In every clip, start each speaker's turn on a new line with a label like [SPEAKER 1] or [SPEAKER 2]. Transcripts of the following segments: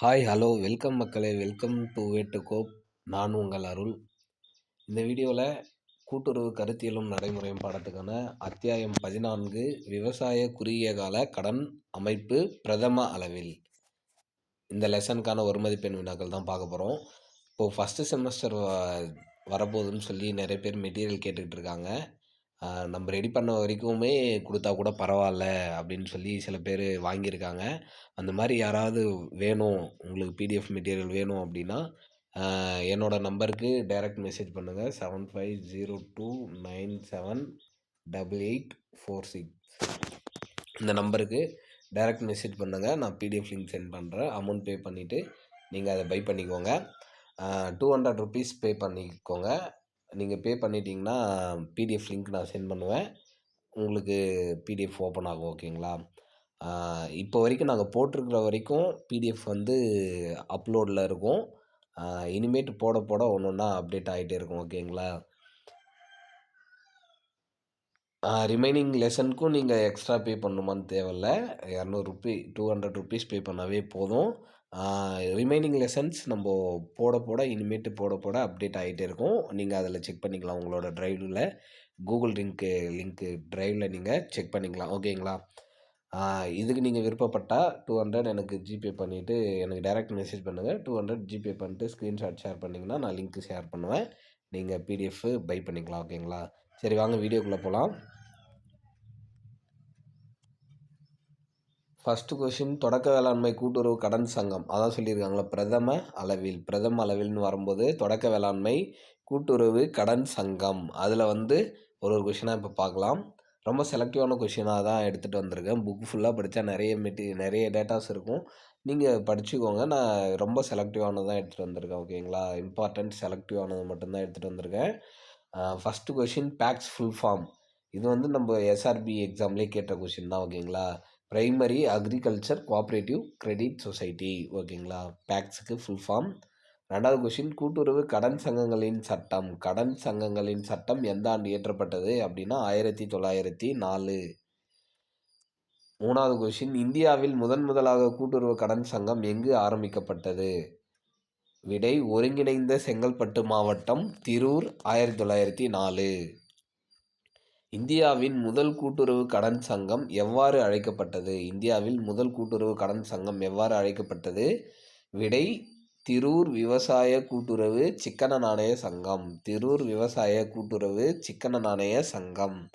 [SPEAKER 1] Hi hello welcome மக்களே. Welcome to வேட்டுக்கோப் நான் உங்கள் அருள். இந்த வீடியோவில் கூட்டுறவு கருத்தியலும் நடைமுறையும் பாடத்துக்கான அத்தியாயம் பதினான்கு விவசாய குறுகிய கால கடன் அமைப்பு பிரதம அளவில். இந்த லெசனுக்கான ஒரு மதிப்பெண் வினாக்கள் தான் பார்க்க போகிறோம் இப்போது ஃபஸ்ட்டு செமஸ்டர் வரப்போகுதுன்னு சொல்லி நிறைய பேர் மெட்டீரியல் கேட்டுக்கிட்டு இருக்காங்க. நம்ம ரெடி பண்ண வரைக்குமே கொடுத்தா கூட பரவாயில்ல அப்படின்னு சொல்லி சில பேர் வாங்கியிருக்காங்க. அந்த மாதிரி யாராவது வேணும் உங்களுக்கு பிடிஎஃப் மெட்டீரியல் வேணும் அப்படின்னா என்னோடய நம்பருக்கு டைரக்ட் மெசேஜ் பண்ணுங்கள் seven five zero two nine seven double eight four six இந்த நம்பருக்கு டைரக்ட் மெசேஜ் பண்ணுங்கள் நான் பிடிஎஃப் லிங்க் சென்ட் பண்ணுறேன் அமௌண்ட் பே பண்ணிவிட்டு நீங்கள் அதை பை பண்ணிக்கோங்க. டூ ஹண்ட்ரட் ருபீஸ் பே பண்ணிக்கோங்க. நீங்கள் பே பண்ணிட்டீங்கன்னா பிடிஎஃப் லிங்க் நான் சென்ட் பண்ணுவேன். உங்களுக்கு பிடிஎஃப் ஓப்பன் ஆகும் ஓகேங்களா இப்போ வரைக்கும் நாங்கள் போட்டிருக்கிற வரைக்கும் பிடிஎஃப் வந்து அப்லோடில் இருக்கும். இனிமேட்டு போட போட ஒன்று ஒன்றா அப்டேட் ஆகிட்டே இருக்கும் ஓகேங்களா ரிமைனிங் லெசனுக்கும் நீங்கள் எக்ஸ்ட்ரா பே பண்ணணுமான்னு தேவையில்ல. இரநூறு rupee two hundred rupees pay பண்ணாவே போதும். ரிமைனிங் லெசன்ஸ் நம்ம போட போட இனிமேட்டு போட போட அப்டேட் ஆகிட்டே இருக்கும். நீங்கள் அதில் செக் பண்ணிக்கலாம் உங்களோட ட்ரைவில் கூகுள் லிங்க்கு லிங்க்கு ட்ரைவில் நீங்கள் செக் பண்ணிக்கலாம். ஓகேங்களா இதுக்கு நீங்கள் விருப்பப்பட்டால் டூ ஹண்ட்ரட் எனக்கு ஜிபே பண்ணிவிட்டு எனக்கு டேரெக்ட் மெசேஜ் பண்ணுங்கள் டூ ஹண்ட்ரட் ஜிபே பண்ணிட்டு ஸ்க்ரீன்ஷாட் ஷேர் பண்ணிங்கன்னா நான் லிங்க்கு ஷேர் பண்ணுவேன். நீங்கள் பிடிஎஃப் பை பண்ணிக்கலாம். ஓகேங்களா சரி வாங்க வீடியோக்குள்ளே போகலாம் ஃபஸ்ட்டு கொஷின் தொடக்க வேளாண்மை கூட்டுறவு கடன் சங்கம். அதான் சொல்லியிருக்காங்களா பிரதம அளவில் பிரதம அளவில்னு வரும்போது தொடக்க வேளாண்மை கூட்டுறவு கடன் சங்கம். அதில் வந்து ஒரு ஒரு கொஷினாக இப்போ பார்க்கலாம். ரொம்ப செலக்டிவான கொஷினாக தான் எடுத்துகிட்டு வந்திருக்கேன். புக் ஃபுல்லாக படித்தா நிறைய மெட்டி நிறைய டேட்டாஸ் இருக்கும். நீங்கள் படிச்சுக்கோங்க. நான் ரொம்ப செலக்டிவானது தான் எடுத்துகிட்டு வந்திருக்கேன் ஓகேங்களா இம்பார்ட்டண்ட் செலக்டிவானது மட்டும்தான் எடுத்துகிட்டு வந்திருக்கேன். First question PACS full form இது வந்து நம்ம எஸ்ஆர்பி எக்ஸாம்லேயே கேட்ட கொஷின் தான் ஓகேங்களா primary agriculture cooperative credit society ஓகேங்களா? பேக்ஸுக்கு ஃபுல் ஃபார்ம் ரெண்டாவது கொஷின் கூட்டுறவு கடன் சங்கங்களின் சட்டம். கடன் சங்கங்களின் சட்டம் எந்த ஆண்டு இயற்றப்பட்டது அப்படின்னா ஆயிரத்தி தொள்ளாயிரத்தி நாலு. மூணாவது கொஷின் இந்தியாவில் முதன் முதலாக கூட்டுறவு கடன் சங்கம் எங்கு ஆரம்பிக்கப்பட்டது? விடை ஒருங்கிணைந்த செங்கல்பட்டு மாவட்டம் திரூர் ஆயிரத்தி தொள்ளாயிரத்தி நாலு. இந்தியாவின் முதல் கூட்டுறவு கடன் சங்கம் எவ்வாறு அழைக்கப்பட்டது? இந்தியாவில் முதல் கூட்டுறவு கடன் சங்கம் எவ்வாறு அழைக்கப்பட்டது? விடை திரூர் விவசாய கூட்டுறவு சிக்கன நாணய சங்கம். திரூர் விவசாய கூட்டுறவு சிக்கன நாணய சங்கம்.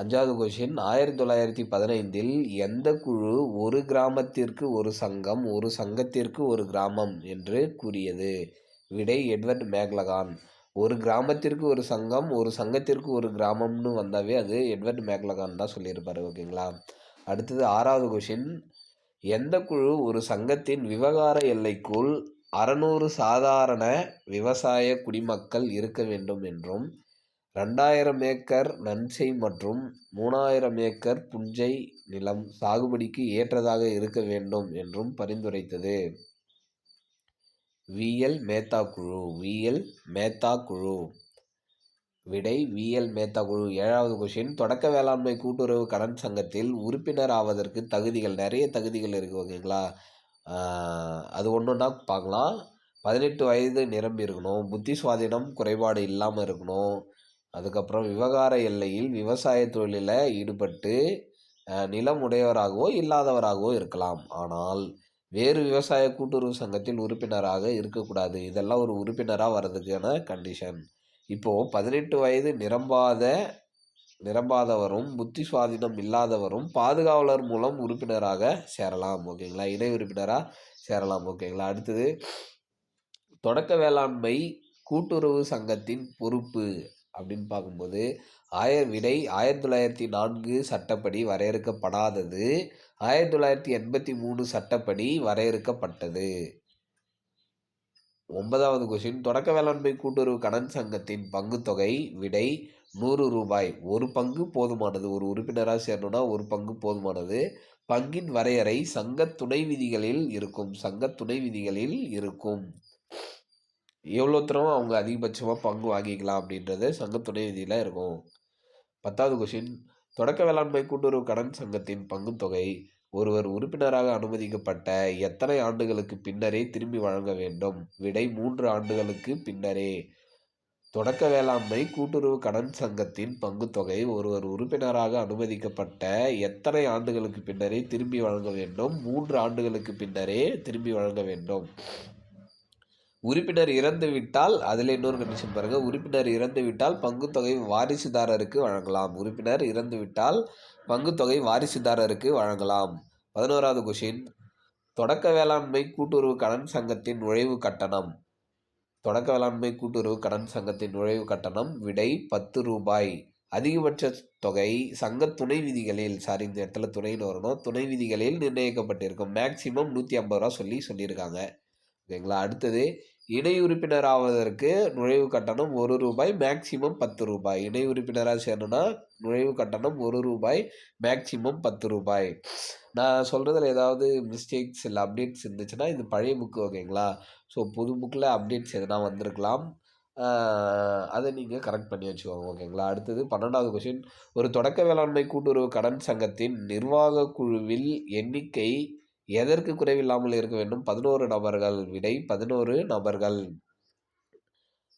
[SPEAKER 1] அஞ்சாவது கொஷின் ஆயிரத்தி தொள்ளாயிரத்தி பதினைந்தில் எந்த குழு ஒரு கிராமத்திற்கு ஒரு சங்கம் ஒரு சங்கத்திற்கு ஒரு கிராமம் என்று கூறியது? விடை எட்வர்ட் மேக்லகான். ஒரு கிராமத்திற்கு ஒரு சங்கம் ஒரு சங்கத்திற்கு ஒரு கிராமம்னு வந்தாவே அது எட்வர்ட் மேக்லகான் தான் சொல்லியிருப்பார் ஓகேங்களா? அடுத்தது ஆறாவது கொஷின் எந்த குழு ஒரு சங்கத்தின் விவகார எல்லைக்குள் அறநூறு சாதாரண விவசாய குடிமக்கள் இருக்க வேண்டும் என்றும் ரெண்டாயிரம் ஏக்கர் நன்சை மற்றும் மூணாயிரம் ஏக்கர் புஞ்சை நிலம் சாகுபடிக்கு ஏற்றதாக இருக்க வேண்டும் என்றும் பரிந்துரைத்தது. விஎல் மேத்தா குழு விஎல் மேத்தா குழு விடை விஎல் மேத்தா குழு ஏழாவது கொஷின் தொடக்க வேளாண்மை கூட்டுறவு கடன் சங்கத்தில் உறுப்பினர் ஆவதற்கு தகுதிகள். நிறைய தகுதிகள் இருக்குது ஓகேங்களா? அது ஒன்று ஒன்றா பார்க்கலாம். பதினெட்டு வயது நிரம்பி இருக்கணும். புத்தி சுவாதீனம் குறைபாடு இல்லாமல் இருக்கணும். அதுக்கப்புறம் விவகார எல்லையில் விவசாய தொழிலில் ஈடுபட்டு நிலம் உடையவராகவோ இல்லாதவராகவோ இருக்கலாம். ஆனால் வேறு விவசாய கூட்டுறவு சங்கத்தில் உறுப்பினராக இருக்கக்கூடாது. இதெல்லாம் ஒரு உறுப்பினராக வர்றதுக்கான கண்டிஷன் இப்போது பதினெட்டு வயது நிரம்பாத நிரம்பாதவரும் புத்தி சுவாதீனம் இல்லாதவரும் பாதுகாவலர் மூலம் உறுப்பினராக சேரலாம். ஓகேங்களா? இணை உறுப்பினராக சேரலாம். ஓகேங்களா? அடுத்தது தொடக்க வேளாண்மை கூட்டுறவு சங்கத்தின் பொறுப்பு அப்படின்னு பார்க்கும்போது ஆய விடை ஆயிரத்தி தொள்ளாயிரத்தி நான்கு சட்டப்படி வரையறுக்கப்படாதது. ஆயிரத்தி தொள்ளாயிரத்தி எண்பத்தி மூணு சட்டப்படி வரையறுக்கப்பட்டது. ஒன்பதாவது கொஸ்டின் தொடக்க வேளாண்மை கூட்டுறவு கடன் சங்கத்தின் பங்குத்தொகை விடை நூறு ரூபாய். ஒரு பங்கு போதுமானது. ஒரு உறுப்பினராக சேரணும்னா ஒரு பங்கு போதுமானது. பங்கின் வரையறை சங்க துணை விதிகளில் இருக்கும். சங்க துணை விதிகளில் இருக்கும். எவ்வளோ தரம் அவங்க அதிகபட்சமாக பங்கு வாங்கிக்கலாம் அப்படின்றது சங்க துணை விதியில் இருக்கும். பத்தாவது கொஷின் தொடக்க வேளாண்மை கூட்டுறவு கடன் சங்கத்தின் பங்குத்தொகை ஒருவர் உறுப்பினராக அனுமதிக்கப்பட்ட எத்தனை ஆண்டுகளுக்கு பின்னரே திரும்பி வழங்க வேண்டும்? விடை மூன்று ஆண்டுகளுக்கு பின்னரே. தொடக்க வேளாண்மை கூட்டுறவு கடன் சங்கத்தின் பங்குத்தொகை ஒருவர் உறுப்பினராக அனுமதிக்கப்பட்ட எத்தனை ஆண்டுகளுக்கு பின்னரே திரும்பி வழங்க வேண்டும்? மூன்று ஆண்டுகளுக்கு பின்னரே திரும்பி வழங்க வேண்டும். உறுப்பினர் இறந்துவிட்டால் அதில் இன்னொரு கண்டிஷன் பாருங்க. உறுப்பினர் இறந்துவிட்டால் பங்குத்தொகை வாரிசுதாரருக்கு வழங்கலாம். உறுப்பினர் இறந்துவிட்டால் பங்குத்தொகை வாரிசுதாரருக்கு வழங்கலாம். பதினோராவது கொஷின் தொடக்க வேளாண்மை கூட்டுறவு கடன் சங்கத்தின் நுழைவு கட்டணம். தொடக்க வேளாண்மை கூட்டுறவு கடன் சங்கத்தின் நுழைவு கட்டணம் விடை பத்து ரூபாய். அதிகபட்ச தொகை சங்க துணை விதிகளில் சாரி இந்த இடத்துல துணைன்னு வரணும். துணை விதிகளில் நிர்ணயிக்கப்பட்டிருக்கும். மேக்சிமம் நூற்றி ஐம்பது ரூபா சொல்லி சொல்லியிருக்காங்க. ஓகேங்களா? அடுத்தது இணை உறுப்பினராவதற்கு நுழைவு கட்டணம் ஒரு ரூபாய் மேக்சிமம் பத்து ரூபாய். இணை உறுப்பினராக சேரணும்னா நுழைவு கட்டணம் ஒரு ரூபாய் மேக்சிமம் பத்து ரூபாய். நான் சொல்கிறதுல ஏதாவது மிஸ்டேக்ஸ் இல்லை அப்டேட்ஸ் இருந்துச்சுன்னா இது பழைய புக்கு ஓகேங்களா? ஸோ புது புக்கில் அப்டேட்ஸ் எதுனா வந்திருக்கலாம். அதை நீங்கள் கரெக்ட் பண்ணி வச்சுக்கோங்க ஓகேங்களா? அடுத்தது பன்னெண்டாவது கொஷின் ஒரு தொடக்க வேளாண்மை கூட்டுறவு கடன் சங்கத்தின் நிர்வாக குழுவில் எண்ணிக்கை எதற்கு குறைவில்லாமல் இருக்க வேண்டும்? பதினோரு நபர்கள் விடை பதினோரு நபர்கள்.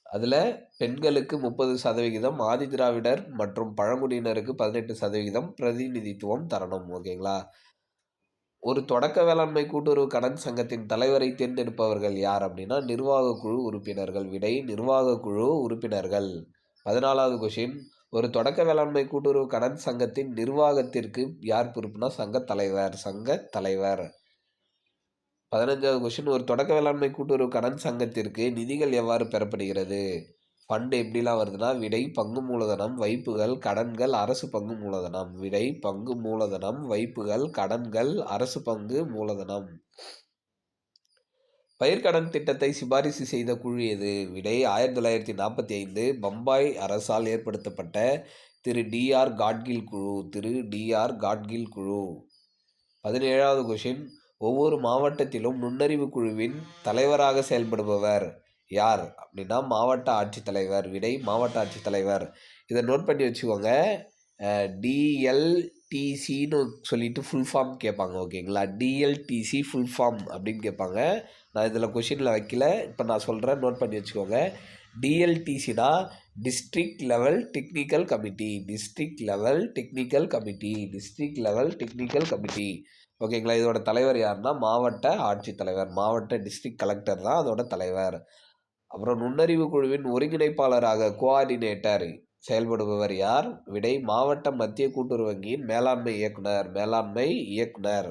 [SPEAKER 1] அதில் பெண்களுக்கு முப்பது சதவிகிதம் ஆதிதிராவிடர் மற்றும் பழங்குடியினருக்கு பதினெட்டு சதவிகிதம் பிரதிநிதித்துவம் தரணும். ஓகேங்களா? ஒரு தொடக்க வேளாண்மை கூட்டுறவு கடன் சங்கத்தின் தலைவரை தேர்ந்தெடுப்பவர்கள் யார் அப்படின்னா நிர்வாக குழு உறுப்பினர்கள். விடை நிர்வாக குழு உறுப்பினர்கள். பதினாலாவது கொஷின் ஒரு தொடக்க வேளாண்மை கூட்டுறவு கடன் சங்கத்தின் நிர்வாகத்திற்கு யார் பொறுப்புனா சங்க தலைவர். சங்க தலைவர். பதினஞ்சாவது கொஷின் ஒரு தொடக்க வேளாண்மை கூட்டுறவு கடன் சங்கத்திற்கு நிதிகள் எவ்வாறு பெறப்படுகிறது? ஃபண்டு எப்படிலாம் வருதுன்னா விடை பங்கு மூலதனம் வைப்புகள் கடன்கள் அரசு பங்கு மூலதனம். விடை பங்கு மூலதனம் வைப்புகள் கடன்கள் அரசு பங்கு மூலதனம். பயிர்க்கடன் திட்டத்தை சிபாரிசு செய்த குழு எது? விடை ஆயிரத்தி தொள்ளாயிரத்தி நாற்பத்தி ஐந்து பம்பாய் அரசால் ஏற்படுத்தப்பட்ட திரு டிஆர் காட்கில் குழு. திரு டிஆர் காட்கில் குழு. பதினேழாவது கொஷின் ஒவ்வொரு மாவட்டத்திலும் நுண்ணறிவு குழுவின் தலைவராக செயல்படுபவர் யார் அப்படின்னா மாவட்ட ஆட்சித்தலைவர் விடை மாவட்ட ஆட்சித்தலைவர். இதை நோட் பண்ணி வச்சுக்கோங்க. டிஎல்டிசின்னு சொல்லிட்டு ஃபுல் ஃபார்ம் கேட்பாங்க ஓகேங்களா டிஎல்டிசி ஃபுல் ஃபார்ம் அப்படின்னு கேட்பாங்க. நான் இதில் கொஷினில் வைக்கல. இப்போ நான் சொல்கிறேன் நோட் பண்ணி வச்சுக்கோங்க. டிஎல்டிசி தான் district level technical committee district level technical committee district level technical committee ஓகேங்களா இதோட தலைவர் யாருன்னா மாவட்ட ஆட்சித்தலைவர் மாவட்ட டிஸ்ட்ரிக்ட் கலெக்டர் தான் அதோட தலைவர். அப்புறம் நுண்ணறிவு குழுவின் ஒருங்கிணைப்பாளராக கோஆர்டினேட்டர் செயல்படுபவர் யார்? விடை மாவட்ட மத்திய கூட்டுறவு வங்கியின் மேலாண்மை இயக்குனர். மேலாண்மை இயக்குனர்.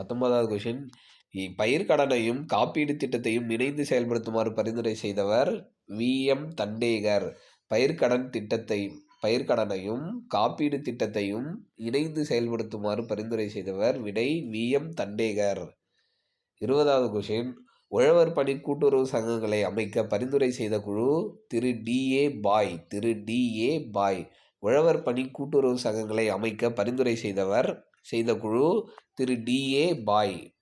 [SPEAKER 1] பத்தொன்பதாவது கொஷின் பயிர்க்கடனையும் காப்பீடு திட்டத்தையும் இணைந்து செயல்படுத்துமாறு பரிந்துரை செய்தவர் வி. எம். தண்டேகர். பயிர்க்கடன் திட்டத்தை பயிர்க்கடனையும் காப்பீடு திட்டத்தையும் இணைந்து செயல்படுத்துமாறு பரிந்துரை செய்தவர் விடை வி. எம். தண்டேகர். இருபதாவது கொஷின் உழவர் பணி கூட்டுறவு சங்கங்களை அமைக்க பரிந்துரை செய்த குழு திரு. டிஏ பாய். திரு. டிஏ பாய். உழவர் பணி கூட்டுறவு சங்கங்களை அமைக்க பரிந்துரை செய்தவர் செய்த குழு திரு டிஏ பாய்.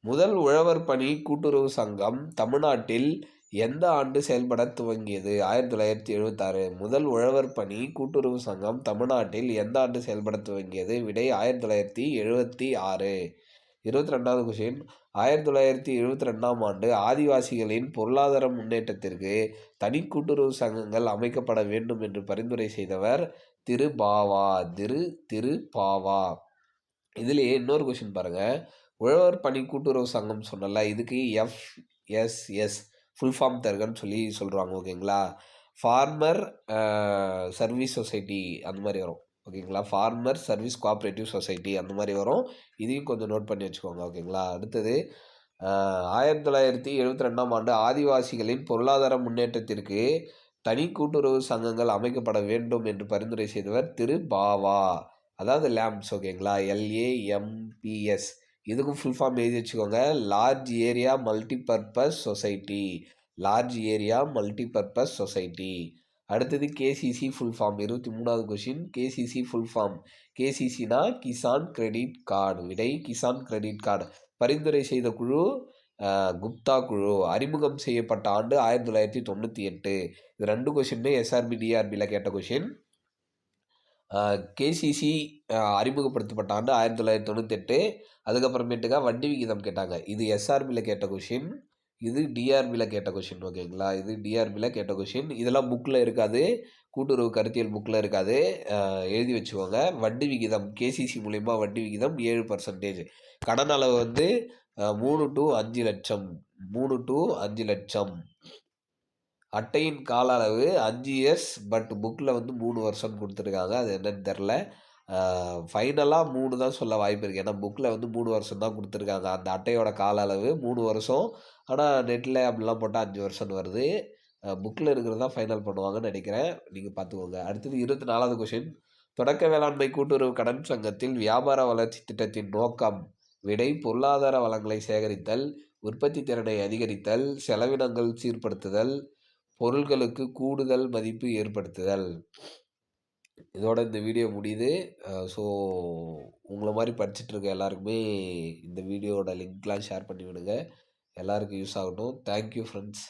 [SPEAKER 1] முதல் உழவர் பணி கூட்டுறவு சங்கம் தமிழ்நாட்டில் எந்த ஆண்டு செயல்பட துவங்கியது? ஆயிரத்தி தொள்ளாயிரத்தி எழுபத்தாறு முதல் உழவர் பணி கூட்டுறவு சங்கம் தமிழ்நாட்டில் எந்த ஆண்டு செயல்பட துவங்கியது? விடை ஆயிரத்தி தொள்ளாயிரத்தி எழுபத்தி ஆறு. இருபத்தி ரெண்டாவது கொஷின் ஆயிரத்தி தொள்ளாயிரத்தி எழுபத்தி ரெண்டாம் ஆண்டு ஆதிவாசிகளின் பொருளாதார முன்னேற்றத்திற்கு தனி கூட்டுறவு சங்கங்கள் அமைக்கப்பட வேண்டும் என்று பரிந்துரை செய்தவர் திரு பாவா திரு திரு பாவா இதுலேயே இன்னொரு கொஷின் பாருங்கள் உழவர் பணி கூட்டுறவு சங்கம் சொன்னல இதுக்கு எஃப்எஸ்எஸ் ஃபுல் ஃபார்ம் தருகன்னு சொல்லி சொல்கிறாங்க ஓகேங்களா? ஃபார்மர் சர்வீஸ் சொசைட்டி அந்த மாதிரி வரும் ஓகேங்களா? ஃபார்மர் சர்வீஸ் கோஆப்ரேட்டிவ் சொசைட்டி அந்த மாதிரி வரும். இதையும் கொஞ்சம் நோட் பண்ணி வச்சுக்கோங்க ஓகேங்களா? அடுத்தது ஆயிரத்தி தொள்ளாயிரத்தி எழுபத்தி ரெண்டாம் ஆண்டு ஆதிவாசிகளின் பொருளாதார முன்னேற்றத்திற்கு தனி கூட்டுறவு சங்கங்கள் அமைக்கப்பட வேண்டும் என்று பரிந்துரை செய்தவர் திரு பாவா. அதாவது லேம்ப்ஸ் ஓகேங்களா? எல்ஏஎம்பிஎஸ் இதுக்கும் ஃபுல் ஃபார்ம் எழுதி வச்சுக்கோங்க. Large area multipurpose society large area multipurpose society அடுத்தது கேசிசி ஃபுல் ஃபார்ம் இருபத்தி மூணாவது கொஷின் கேசிசி ஃபுல் ஃபார்ம் கேசிசினா கிசான் கிரெடிட் கார்டு விடை கிசான் கிரெடிட் கார்டு பரிந்துரை செய்த குழு குப்தா குழு அறிமுகம் செய்யப்பட்ட ஆண்டு ஆயிரத்தி தொள்ளாயிரத்தி தொண்ணூற்றி எட்டு. இது ரெண்டு கொஷினுமே எஸ்ஆர்பி டிஆர்பியில் கேட்ட கொஷின் கேசிசி அறிமுகப்படுத்தப்பட்ட ஆண்டு ஆயிரத்தி தொள்ளாயிரத்தி தொண்ணூத்தெட்டு அதுக்கப்புறமேட்டுக்கா வட்டி விகிதம் கேட்டாங்க. இது எஸ்ஆர்பியில் கேட்ட கொஷின் இது டிஆர்பியில் கேட்ட கொஷின் ஓகேங்களா இது டிஆர்பியில் கேட்ட கொஷின் இதெல்லாம் புக்கில் இருக்காது. கூட்டுறவு கருத்தியல் புக்கில் இருக்காது. எழுதி வச்சுக்கோங்க. வட்டி விகிதம் கேசிசி மூலிமா வட்டி விகிதம் ஏழு பர்சன்டேஜ் கடன் அளவு வந்து மூணு டு அஞ்சு லட்சம். மூணு டு அஞ்சு லட்சம். அட்டையின் கால அளவு அஞ்சு இயர்ஸ் பட் புக்கில் வந்து மூணு வருஷம் கொடுத்துருக்காங்க. அது என்னன்னு தெரில ஃபைனலாக மூணு தான் சொல்ல வாய்ப்பு இருக்குது ஏன்னா புக்கில் வந்து மூணு வருஷம் தான் கொடுத்துருக்காங்க. அந்த அட்டையோட கால அளவு மூணு வருஷம். ஆனால் நெட்டில் அப்படிலாம் போட்டால் அஞ்சு வருஷம்னு வருது. புக்கில் இருக்கிறது தான் ஃபைனல் பண்ணுவாங்கன்னு நினைக்கிறேன். நீங்கள் பார்த்துக்கோங்க. அடுத்தது இருபத்தி நாலாவது கொஷின் தொடக்க வேளாண்மை கூட்டுறவு கடன் சங்கத்தில் வியாபார வளர்ச்சி திட்டத்தின் நோக்கம். விடை பொருளாதார வளங்களை சேகரித்தல் உற்பத்தி திறனை அதிகரித்தல் செலவினங்கள் சீர்படுத்துதல் பொருள்களுக்கு கூடுதல் மதிப்பு ஏற்படுத்துதல். இதோட இந்த வீடியோ முடியுது. ஸோ உங்களை மாதிரி படிச்சுட்டு இருக்க எல்லாருக்குமே இந்த வீடியோவோட லிங்க்லாம் ஷேர் பண்ணி விடுங்க எல்லாருக்கும் யூஸ் ஆகட்டும். Thank you friends